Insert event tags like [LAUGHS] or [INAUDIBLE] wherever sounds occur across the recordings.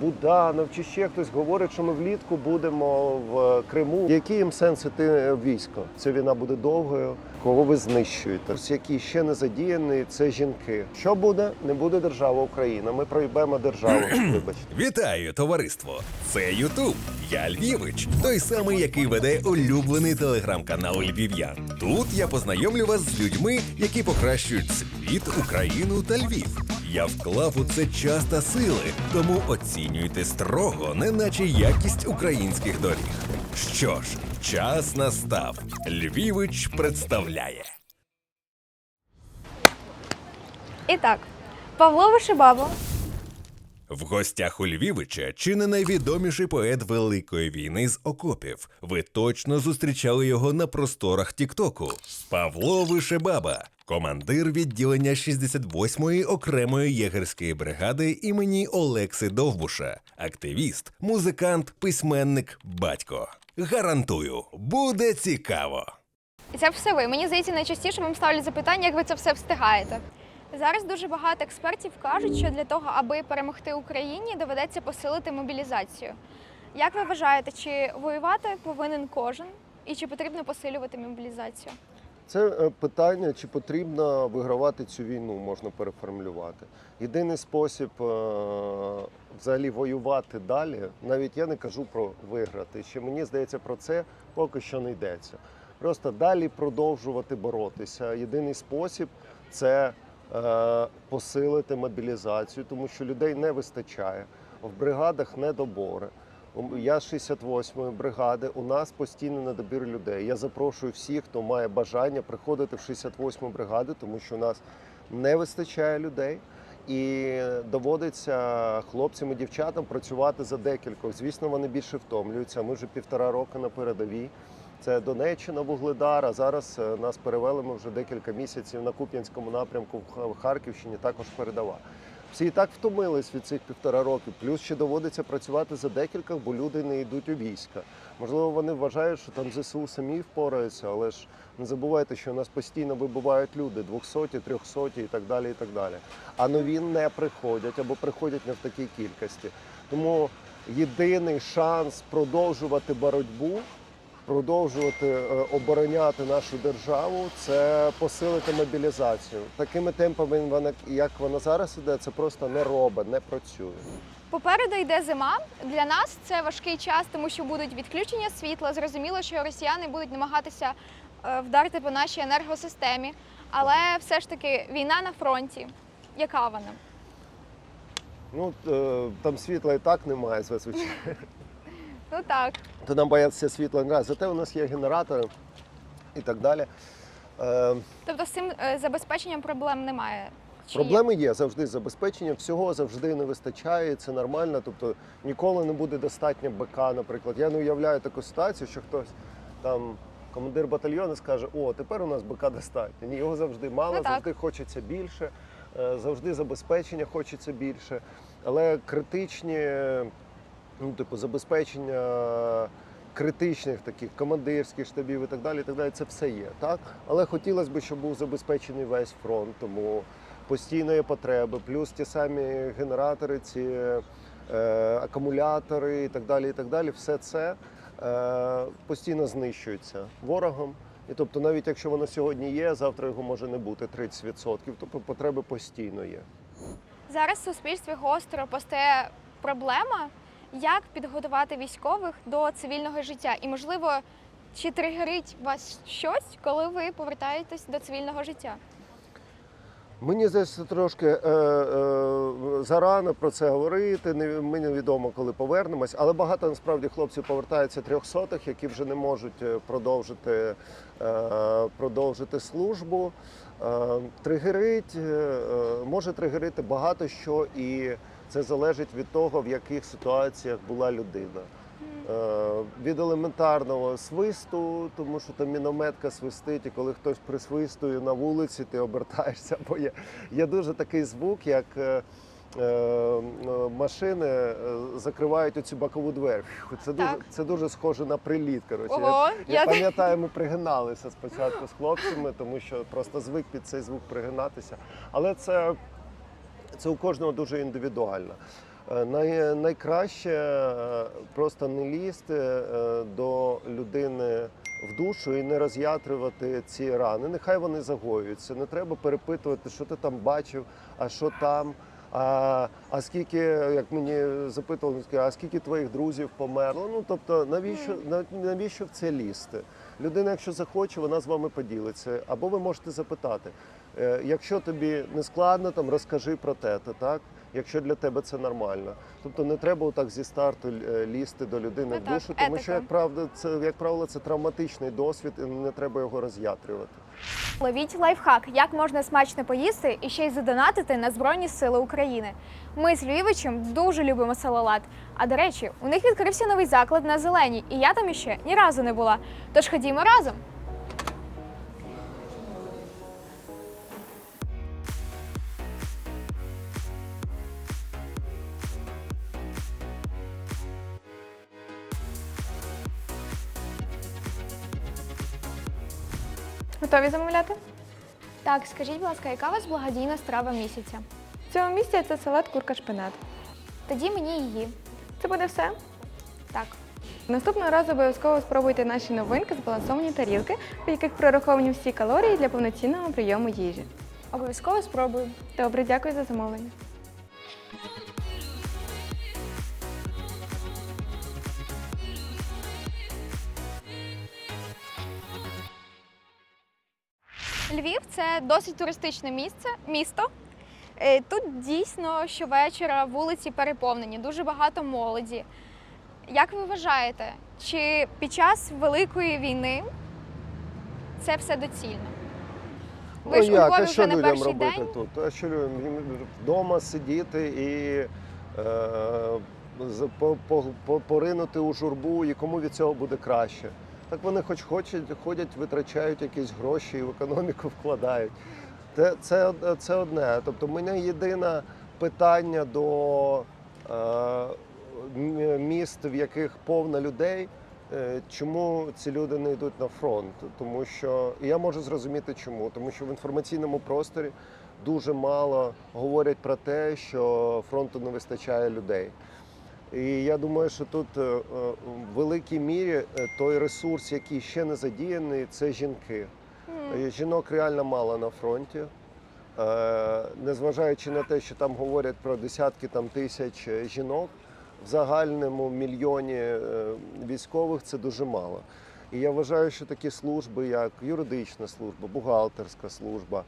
Буданов чи ще хтось говорить, що ми влітку будемо в Криму. Який їм сенс іти в військо? Ця війна буде довгою. Кого ви знищуєте? Ось Які ще не задіяні, це жінки. Що буде? Не буде держава Україна. Ми проїбемо державу. [CLEARS THROAT] Вибачте. Вітаю, товариство! Це Ютуб. Я Львівич, той самий, який веде улюблений телеграм-канал Львів'ян. Тут я познайомлю вас з людьми, які покращують світ, Україну та Львів. Я вклав у це час та сили, тому оцінюйте строго, неначе якість українських доріг. Що ж, час настав. Львівич представляє. І так, Павло Вишибаба, В гостях у Львівича чи не найвідоміший поет Великої війни з окопів. Ви точно зустрічали його на просторах Тіктоку. Павло Вишебаба, командир відділення 68-ї окремої єгерської бригади імені Олекси Довбуша, активіст, музикант, письменник, батько. Гарантую, буде цікаво. і це все ви. Мені здається, найчастіше вам ставлять запитання, як ви це все встигаєте. Зараз дуже багато експертів кажуть, що для того, аби перемогти Україні, доведеться посилити мобілізацію. Як ви вважаєте, чи воювати повинен кожен і чи потрібно посилювати мобілізацію? Це е, питання, чи потрібно вигравати цю війну, можна переформулювати. Єдиний спосіб е, взагалі воювати далі, навіть я не кажу про виграти. Ще мені здається, про це поки що не йдеться. Просто далі продовжувати боротися. Єдиний спосіб це е, посилити мобілізацію, тому що людей не вистачає. В бригадах недобори. Я з 68-ї бригади. У нас постійний недобір людей. Я запрошую всіх, хто має бажання приходити в 68-му бригаду, тому що у нас не вистачає людей. І доводиться хлопцям і дівчатам працювати за декількох. Звісно, вони більше втомлюються. Ми вже півтора року на передовій. Це Донеччина, Вугледар. А зараз е, нас перевели ми вже декілька місяців на Куп'янському напрямку в Харківщині. Також передова. Всі і так втомились від цих півтора роки. Плюс ще доводиться працювати за декілька, бо люди не йдуть у війська. Можливо, вони вважають, що там ЗСУ самі впораються, але ж не забувайте, що у нас постійно вибувають люди 200, 300 і так далі. і так далі. А нові не приходять або приходять не в такій кількості. Тому єдиний шанс продовжувати боротьбу, продовжувати е, обороняти нашу державу це посилити мобілізацію. Такими темпами вона, як вона зараз іде, це просто не робить, не працює. Попереду йде зима. Для нас це важкий час, тому що будуть відключення світла. Зрозуміло, що росіяни будуть намагатися е, вдарити по нашій енергосистемі. Але все ж таки війна на фронті. Яка вона? Ну е, там світла і так немає зазвичай. Ну так. То нам бояться світла раз. Зате у нас є генератори і так далі. Е, Тобто з цим е, забезпеченням проблем немає. Чи є? Проблеми є завжди з забезпеченням, всього завжди не вистачає, це нормально. Тобто ніколи не буде достатньо БК, наприклад. Я не уявляю таку ситуацію, що хтось там. Командир батальйону скаже, о, тепер у нас БК достатньо. Ні, його завжди мало, Ну, так. завжди хочеться більше, е, завжди забезпечення хочеться більше. Але критичні, ну, типу, забезпечення критичних таких командирських штабів і так далі, і так далі, це все є. Так? Але хотілося б, щоб був забезпечений весь фронт, тому постійно є потреби, плюс ті самі генератори, ці е, акумулятори і так далі. І так далі. Все це е, постійно знищується ворогом. І тобто, навіть якщо воно сьогодні є, завтра його може не бути 30%. Тобто потреби постійно є. Зараз в суспільстві гостро постає проблема, як підготувати військових до цивільного життя. І, можливо, чи тригерить вас щось, коли ви повертаєтесь до цивільного життя? Мені здається, трошки е, е, зарано про це говорити. Не ми невідомо, коли повернемось, але багато насправді хлопців повертаються трьохсотих, які вже не можуть е, продовжити, е, продовжити службу. Е, тригерить, е, е, може тригерити багато що, і це залежить від того, в яких ситуаціях була людина. Е, від елементарного свисту, тому що там мінометка свистить, і коли хтось присвистує на вулиці, ти обертаєшся. Бо є, є дуже такий звук, як е, е, машини е, закривають оцю бокову двері. Це дуже, це дуже схоже на приліт. Коротше. Ого, я, я- я пам'ятаю, ми пригиналися спочатку з хлопцями, тому що просто звик під цей звук пригинатися. Але це, це у кожного дуже індивідуально. Е, Най, найкраще е, просто не лізти е, до людини в душу і не роз'ятрювати ці рани. Нехай вони загоюються. Не треба перепитувати, що ти там бачив, а що там. А, а скільки, як мені запитували, а скільки твоїх друзів померло? Ну тобто, навіщо навіщо в це лізти? Людина, якщо захоче, вона з вами поділиться. Або ви можете запитати, якщо тобі не складно, там розкажи про те, то так. Якщо для тебе це нормально, тобто не треба отак зі старту е, лізти до людини Ну в так, душу, тому що як правда, це як правило, це травматичний досвід, і не треба його роз'ятрювати. Ловіть лайфхак, як можна смачно поїсти і ще й задонатити на Збройні Сили України. Ми з Львівичем дуже любимо салалат. А до речі, у них відкрився новий заклад на зеленій, і я там іще ні разу не була. Тож ходімо разом. Готові замовляти? Так, скажіть, будь ласка, яка у вас благодійна страва місяця? В цьому місці це салат курка шпинат. Тоді мені її. Це буде все. Так. Наступного разу обов'язково спробуйте наші новинки збалансовані тарілки, в яких прораховані всі калорії для повноцінного прийому їжі. Обов'язково спробую. Добре, дякую за замовлення. Львів це досить туристичне місце, місто. Е, Тут дійсно щовечора вулиці переповнені, дуже багато молоді. Як ви вважаєте, чи під час Великої війни це все доцільно? Ви ж Ну, як, а що людям робити день. тут? А що людям вдома сидіти і е, по- по- по- поринути у журбу, і кому від цього буде краще? Так вони хоч хочуть, ходять, витрачають якісь гроші і в економіку [LAUGHS] вкладають. Це, це, це одне. Тобто, мене єдине питання до е, міст, в яких повно людей. Е, Чому ці люди не йдуть на фронт? Тому що і я можу зрозуміти, чому, тому що в інформаційному просторі дуже мало говорять про те, що фронту не вистачає людей. І я думаю, що тут е, е, в великій мірі е, той ресурс, який ще не задіяний, це жінки. Жінок реально мало на фронті. Незважаючи на те, що там говорять про десятки там, тисяч жінок, в загальному мільйоні військових це дуже мало. І я вважаю, що такі служби, як юридична служба, бухгалтерська служба,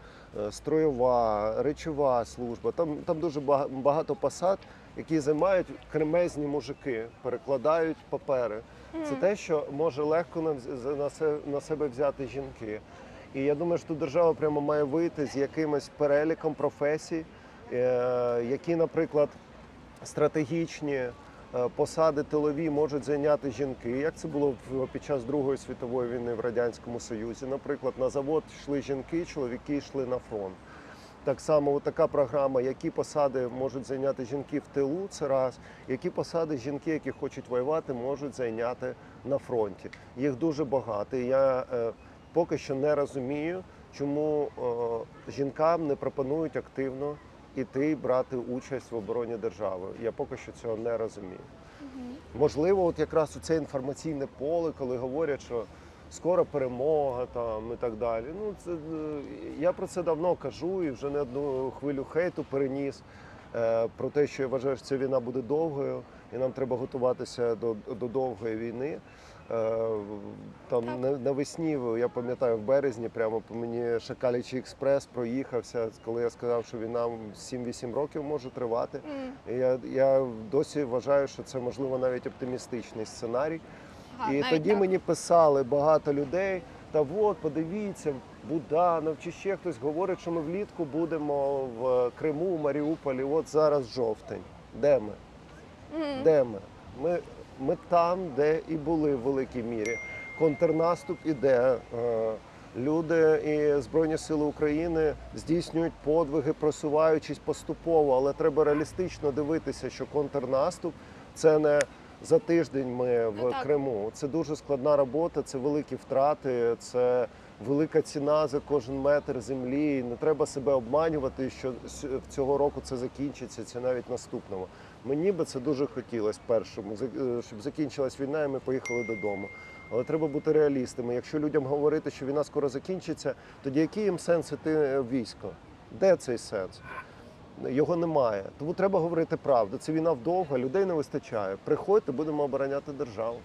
строєва, речова служба, там, там дуже багато посад, які займають кремезні мужики, перекладають папери. Це те, що може легко на, на, на себе взяти жінки. І я думаю, що тут держава прямо має вийти з якимось переліком професій, е, які, наприклад, стратегічні е, посади тилові можуть зайняти жінки, як це було під час Другої світової війни в Радянському Союзі. Наприклад, на завод йшли жінки, чоловіки йшли на фронт. Так само, така програма, які посади можуть зайняти жінки в тилу, це раз, які посади жінки, які хочуть воювати, можуть зайняти на фронті. Їх дуже багато. І я е, поки що не розумію, чому е, жінкам не пропонують активно іти брати участь в обороні держави. Я поки що цього не розумію. Можливо, от якраз у це інформаційне поле, коли говорять, що скоро перемога там і так далі. Ну це е, я про це давно кажу і вже не одну хвилю хейту переніс. е, Про те, що я вважаю, що ця війна буде довгою, і нам треба готуватися до, до довгої війни. Е, Там Так. навесні, я пам'ятаю, в березні прямо по мені Шакалячий експрес проїхався, коли я сказав, що війна 7-8 років може тривати. М. І Я, я досі вважаю, що це можливо навіть оптимістичний сценарій. Ага, і навіть тоді так. мені писали багато людей. Та от, подивіться, Буданов чи ще хтось говорить, що ми влітку будемо в Криму, Маріуполі. От зараз жовтень. Де ми? Мгм. Де ми? Ми, ми там, де і були в великій мірі. Контрнаступ іде. е, Люди і Збройні Сили України здійснюють подвиги, просуваючись поступово, але треба реалістично дивитися, що контрнаступ це не за тиждень ми в Ну, так. Криму. Це дуже складна робота, це великі втрати, це велика ціна за кожен метр землі. Не треба себе обманювати, що цього року це закінчиться, це навіть наступного. Мені би це дуже хотілося першому, е, щоб закінчилась війна, і ми поїхали додому. Але треба бути реалістами. Якщо людям говорити, що війна скоро закінчиться, тоді який їм сенс іти в військо? Де цей сенс? Його немає. Тому треба говорити правду. Це війна вдовга, людей не вистачає. Приходьте, будемо обороняти державу.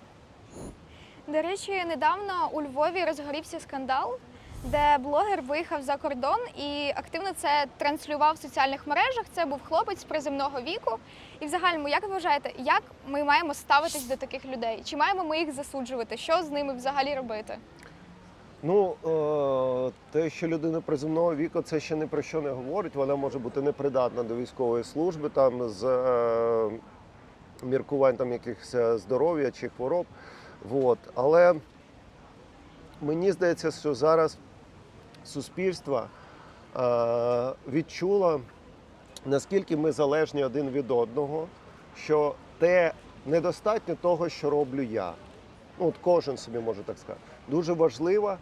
До речі, недавно у Львові розгорівся скандал, де блогер виїхав за кордон і активно це транслював в соціальних мережах. Це був хлопець приземного віку. І в загальному, як ви вважаєте, як ми маємо ставитись до таких людей? Чи маємо ми їх засуджувати? Що з ними взагалі робити? Ну, е, те, що людина приземного віку, це ще ні про що не говорить. Вона може бути непридатна до військової служби, там з е, міркувань там якихось е, здоров'я чи хвороб. Вот. Але мені здається, що зараз суспільство відчуло, наскільки ми залежні один від одного, що те недостатньо того, що роблю я. Ну, от кожен собі може так сказати. Дуже важливо, е,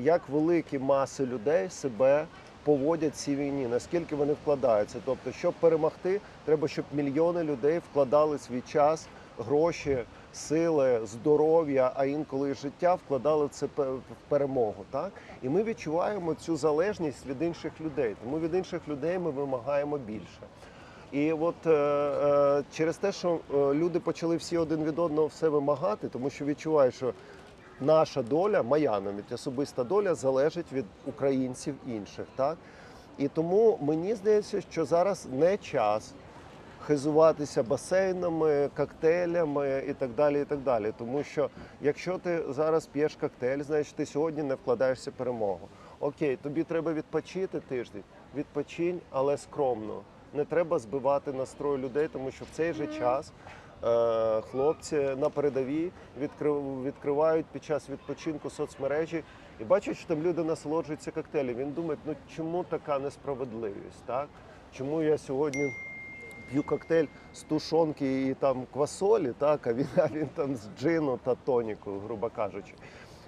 як великі маси людей себе поводять в цій війні, наскільки вони вкладаються. Тобто, щоб перемогти, треба, щоб мільйони людей вкладали свій час, гроші, сили, здоров'я, а інколи і життя вкладали це в перемогу. Так? І ми відчуваємо цю залежність від інших людей. Тому від інших людей ми вимагаємо більше. І от е, е, через те, що е, люди почали всі один від одного все вимагати, тому що відчувають, що наша доля, моя навіть особиста доля, залежить від українців інших. Так? І тому мені здається, що зараз не час хизуватися басейнами, коктейлями і так далі. і так далі. Тому що якщо ти зараз п'єш коктейль, значить ти сьогодні не вкладаєшся в перемогу. Окей, тобі треба відпочити тиждень, відпочинь, але скромно. Не треба збивати настрой людей, тому що в цей же час хлопці на передовій відкрив- відкривають під час відпочинку соцмережі і бачать, що там люди насолоджуються коктейлем. Він думає, ну чому така несправедливість? Так? Чому я сьогодні п'ю коктейль з тушонки і там квасолі, так, а він, а він там з джину та тоніку, грубо кажучи.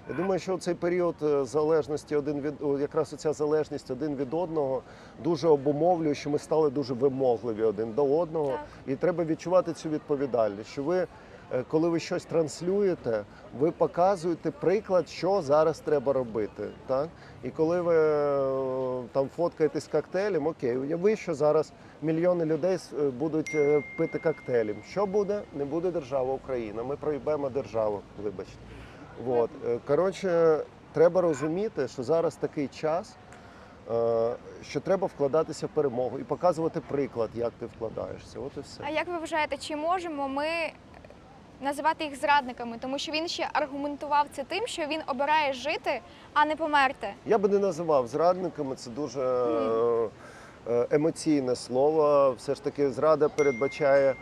Я думаю, що цей період е, залежності один від якраз оця залежність один від одного дуже обумовлює, що ми стали дуже вимогливі один до одного. Так. І треба відчувати цю відповідальність. Що ви, е, коли ви щось транслюєте, ви показуєте приклад, що зараз треба робити. Так? І коли ви е, там фоткаєтесь коктейлем, окей, уяви, що зараз мільйони людей будуть пити коктейлем. Що буде? Не буде держава Україна. Ми проїбемо державу, вибачте. Вот. Е, Коротше, треба розуміти, що зараз такий час, е, що треба вкладатися в перемогу і показувати приклад, як ти вкладаєшся. От і все. А як ви вважаєте, чи можемо ми називати їх зрадниками? Тому що він ще аргументував це тим, що він обирає жити, а не померти. Я би не називав зрадниками, це дуже е, емоційне слово. Все ж таки, зрада передбачає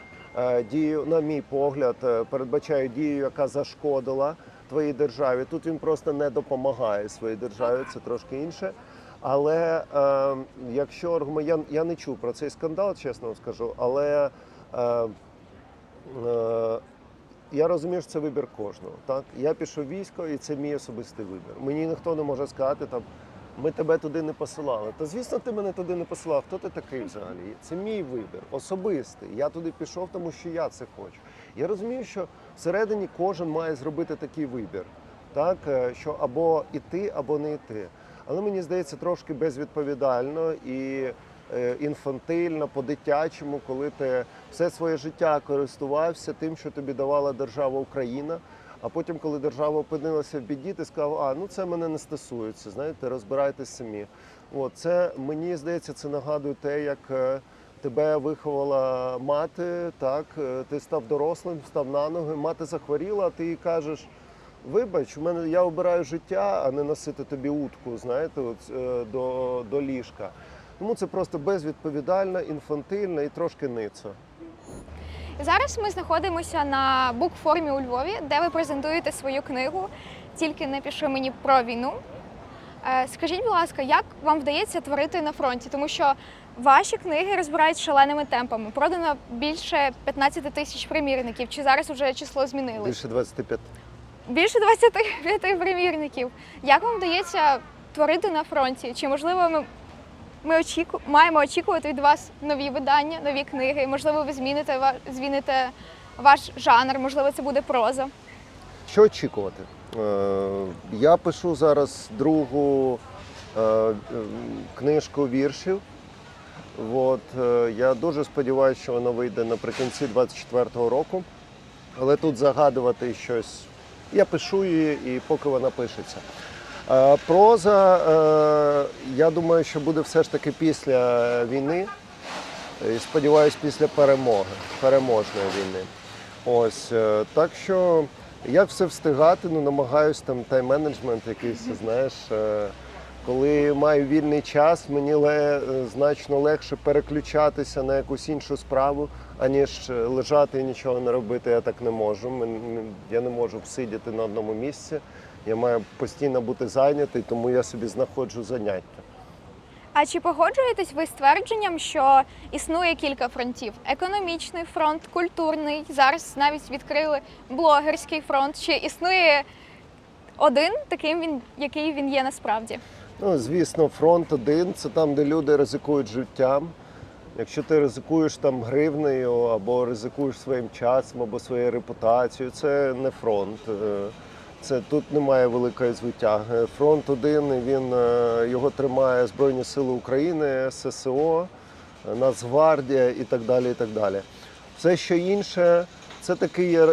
дію, на мій погляд, передбачає дію, яка зашкодила твоїй державі. Тут він просто не допомагає своїй державі, це трошки інше. Але е, якщо я, я не чув про цей скандал, чесно вам скажу, але е, е, я розумію, що це вибір кожного. Так? Я пішов в військо, і це мій особистий вибір. Мені ніхто не може сказати, там, ми тебе туди не посилали. Та звісно, ти мене туди не посилав. Хто ти такий взагалі? Це мій вибір, особистий. Я туди пішов, тому що я це хочу. Я розумію, що всередині кожен має зробити такий вибір. Так, е, що або іти, або не йти. Але мені здається, трошки безвідповідально і е, інфантильно, по-дитячому, коли ти все своє життя користувався тим, що тобі давала держава Україна. А потім, коли держава опинилася в біді, ти сказав, а ну це мене не стосується. Знаєте, розбирайтесь самі. От це мені здається, це нагадує те, як е, тебе виховала мати. Так, е, ти став дорослим, став на ноги, мати захворіла, а ти їй кажеш. Вибач, у мене я обираю життя, а не носити тобі утку, знаєте, от, е, до, до ліжка. Тому це просто безвідповідально, інфантильно і трошки ницо. Зараз ми знаходимося на букформі у Львові, де ви презентуєте свою книгу Тільки не пиши мені про війну. Е, Скажіть, будь ласка, як вам вдається творити на фронті? Тому що ваші книги розбирають шаленими темпами. Продано більше 15 тисяч примірників. Чи зараз вже число змінилось? Більше 25. Більше 25 примірників. Як вам вдається творити на фронті? Чи можливо ми ми очіку... маємо очікувати від вас нові видання, нові книги. Можливо, ви зміните зміните ваш жанр, можливо, це буде проза. Що очікувати? Е, Я пишу зараз другу е, книжку віршів. От, е, я дуже сподіваюся, що вона вийде наприкінці 24-го року. Але тут загадувати щось. Я пишу її, і поки вона пишеться. Проза, я думаю, що буде все ж таки після війни. І сподіваюсь, після перемоги, переможної війни. Ось так що як все встигати, ну намагаюсь там тайм-менеджмент якийсь, знаєш. е, Коли маю вільний час, мені ле, е, значно легше переключатися на якусь іншу справу, аніж е, лежати і нічого не робити. Я так не можу. Я не можу всидіти на одному місці. Я маю постійно бути зайнятий, тому я собі знаходжу заняття. А чи погоджуєтесь ви з твердженням, що існує кілька фронтів: економічний фронт, культурний, зараз навіть відкрили блогерський фронт. Чи існує один таким він, який він є насправді? Ну, звісно, фронт один це там, де люди ризикують життям. Якщо ти ризикуєш там гривнею або ризикуєш своїм часом, або своєю репутацією, це не фронт. Е, Це тут немає великої звитяги. Фронт один він е, його тримає Збройні Сили України, ССО, е, Нацгвардія і так далі. І так далі. Все, що інше, це такий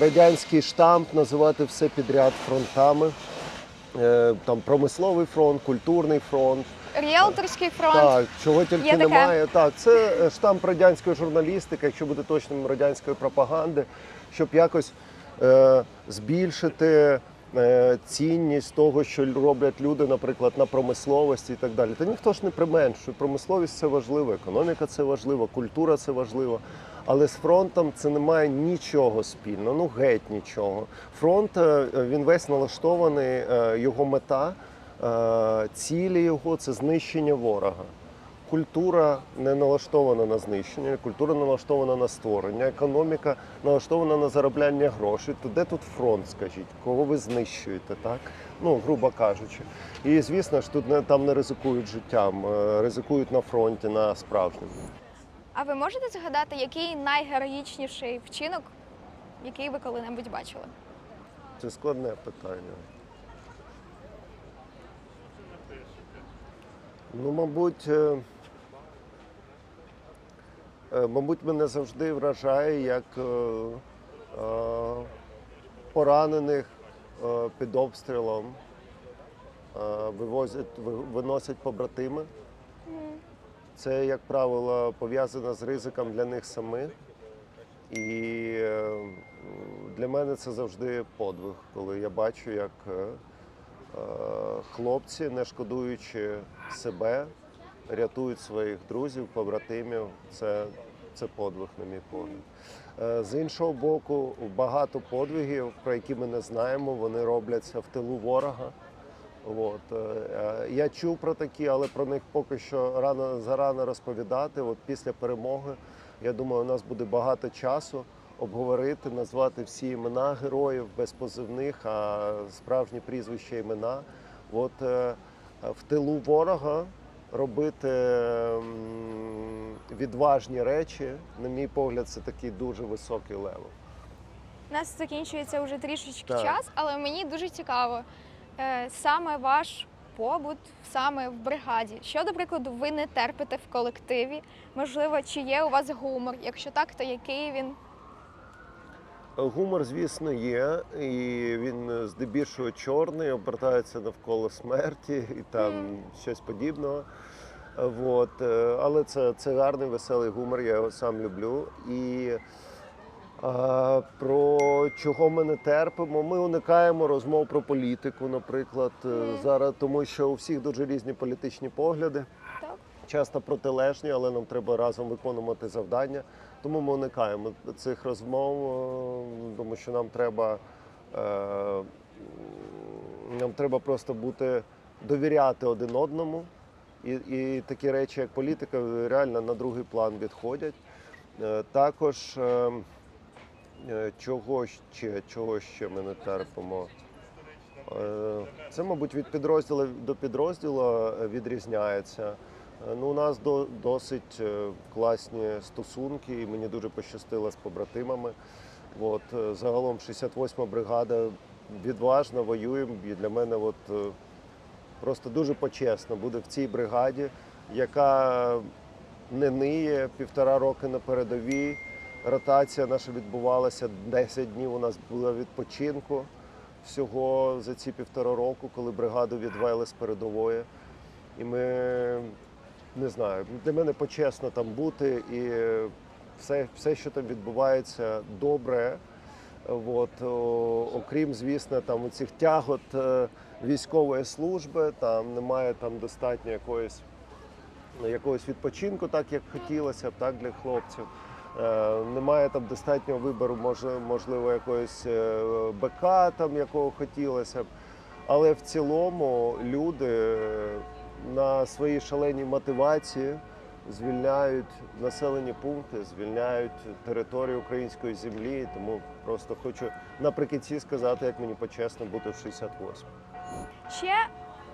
радянський штамп, називати все підряд фронтами. Е, Там промисловий фронт, культурний фронт. Ріелторський фронт. Так, чого тільки Є таке. немає. Так, це е, штамп радянської журналістики, якщо бути точним радянської пропаганди, щоб якось е, збільшити е, цінність того, що роблять люди, наприклад, на промисловості і так далі. Та ніхто ж не применшує. Промисловість це важливо, економіка це важливо, культура це важливо. Але з фронтом це не має нічого спільного, ну геть нічого. Фронт е, він весь налаштований, е, його мета, е, цілі його це знищення ворога. Культура не налаштована на знищення, культура налаштована на створення, економіка налаштована на заробляння грошей. То де тут фронт, скажіть, кого ви знищуєте, так? Ну, грубо кажучи. І звісно ж, тут не там не ризикують життям, е, ризикують на фронті, на справжньому. А ви можете згадати, який найгероїчніший вчинок, який ви коли-небудь бачили? Це складне питання. Ну, мабуть, е, мабуть, мене завжди вражає, як е, е, поранених е, під обстрілом е, вивозять, виносять побратими. Це, як правило, пов'язано з ризиком для них самих. І е, для мене це завжди подвиг, коли я бачу, як е, е, хлопці, не шкодуючи себе, рятують своїх друзів, побратимів. Це, це подвиг, на мій погляд. Е, З іншого боку, багато подвигів, про які ми не знаємо, вони робляться в тилу ворога. От. е, е, Я чув про такі, але про них поки що рано зарано розповідати. От після перемоги, я думаю, у нас буде багато часу обговорити, назвати всі імена героїв без позивних, а справжні прізвища імена. От в тилу ворога робити відважні речі, на мій погляд, це такий дуже високий левел. У нас закінчується вже трішечки Так. час, але мені дуже цікаво е, саме ваш побут саме в бригаді. Що, до прикладу, ви не терпите в колективі? Можливо, чи є у вас гумор? Якщо так, то який він? Гумор, звісно, є, і він е, здебільшого чорний, обертається навколо смерті і там щось подібного. Вот. е, Але це, це гарний, веселий гумор, я його сам люблю. І а, про чого ми не терпимо, ми уникаємо розмов про політику, наприклад, е, зараз, тому що у всіх дуже різні політичні погляди Так. часто протилежні, але нам треба разом виконувати завдання. Тому ми уникаємо цих розмов, е, тому що нам треба, е, нам треба просто бути довіряти один одному. І, і такі речі, як політика, реально на другий план відходять. Е, Також чого ще, чого ще ми не терпимо. Це, мабуть, від підрозділу до підрозділу відрізняється. Е, Ну, у нас до, досить е, класні стосунки, і мені дуже пощастило з побратимами. От, е, загалом 68-ма бригада відважно воюємо, і для мене от, просто дуже почесно буде в цій бригаді, яка не ниє півтора роки на передовій. Ротація наша відбувалася 10 днів. У нас було відпочинку всього за ці півтора року, коли бригаду відвели з передової. І ми не знаю, для мене почесно там бути і все, все що там відбувається, добре. От, окрім, звісно, там цих тягот е, військової служби, там немає там достатньо якоїсь якогось відпочинку, так як хотілося б, так для хлопців. Е, немає там достатнього вибору, може, можливо, якогось е, БК, там, якого хотілося б. Але в цілому люди на своїй шаленій мотивації звільняють населені пункти, звільняють територію української землі. Тому просто хочу наприкінці сказати, як мені почесно бути в 68. Ще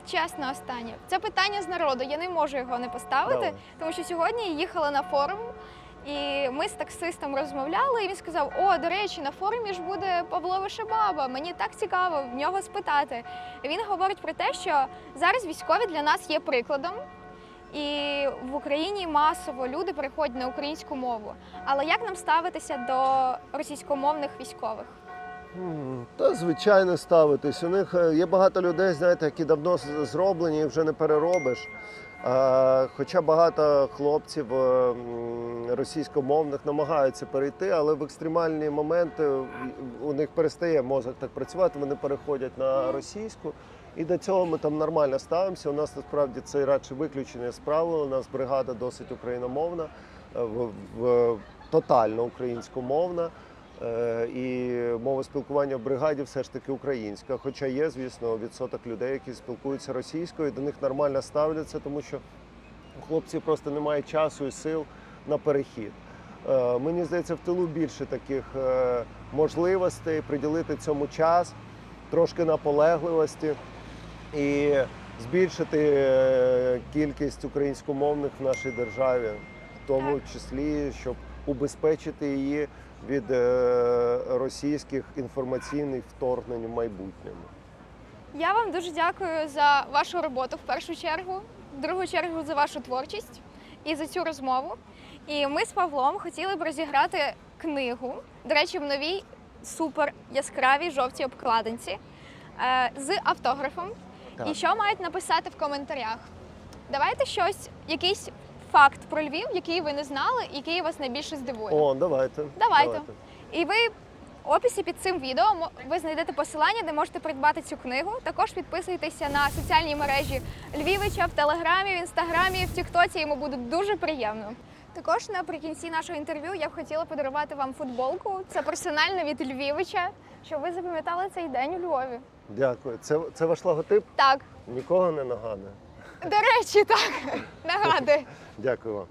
чесно останнє. Це питання з народу. Я не можу його не поставити, Давай. тому що сьогодні я їхала на форум. І ми з таксистом розмовляли, і він сказав: О, до речі, на форумі ж буде Павло Вишебаба. Мені так цікаво в нього спитати. Він говорить про те, що зараз військові для нас є прикладом, і в Україні масово люди переходять на українську мову. Але як нам ставитися до російськомовних військових? Та звичайно ставитись. У них е, є багато людей, знаєте, які давно зроблені і вже не переробиш. Хоча багато хлопців е, російськомовних намагаються перейти, але в екстремальні моменти у них перестає мозок так працювати, вони переходять на російську. І до цього ми там нормально ставимося. У нас насправді це радше виключення з правил. У нас бригада досить україномовна, е, в, в, тотально українськомовна. Е, І мова спілкування в бригаді все ж таки українська. Хоча є, звісно, відсоток людей, які спілкуються російською, і до них нормально ставляться, тому що у хлопців просто немає часу і сил на перехід. Е, Мені здається, в тилу більше таких е, можливостей приділити цьому час, трошки наполегливості і збільшити кількість українськомовних в нашій державі, в тому числі, щоб убезпечити її від е, російських інформаційних вторгнень в майбутньому. Я вам дуже дякую за вашу роботу в першу чергу, в другу чергу за вашу творчість і за цю розмову. І ми з Павлом хотіли б розіграти книгу, до речі, в новій супер яскравій жовтій обкладинці е, з автографом. Так. І що мають написати в коментарях? Давайте щось, якийсь факт про Львів, який ви не знали, який вас найбільше здивує. О, давайте. Давайте. І ви в описі під цим відео ви знайдете посилання, де можете придбати цю книгу. Також підписуйтеся на соціальні мережі Львівича в Телеграмі, в Інстаграмі, в Тіктоці. Йому буде дуже приємно. Також наприкінці нашого інтерв'ю я б хотіла подарувати вам футболку. Це персонально від Львівича, щоб ви запам'ятали цей день у Львові. Дякую. Це, це ваш логотип? Так, Нікого не нагадує. До речі, так нагадую. Дякую вам.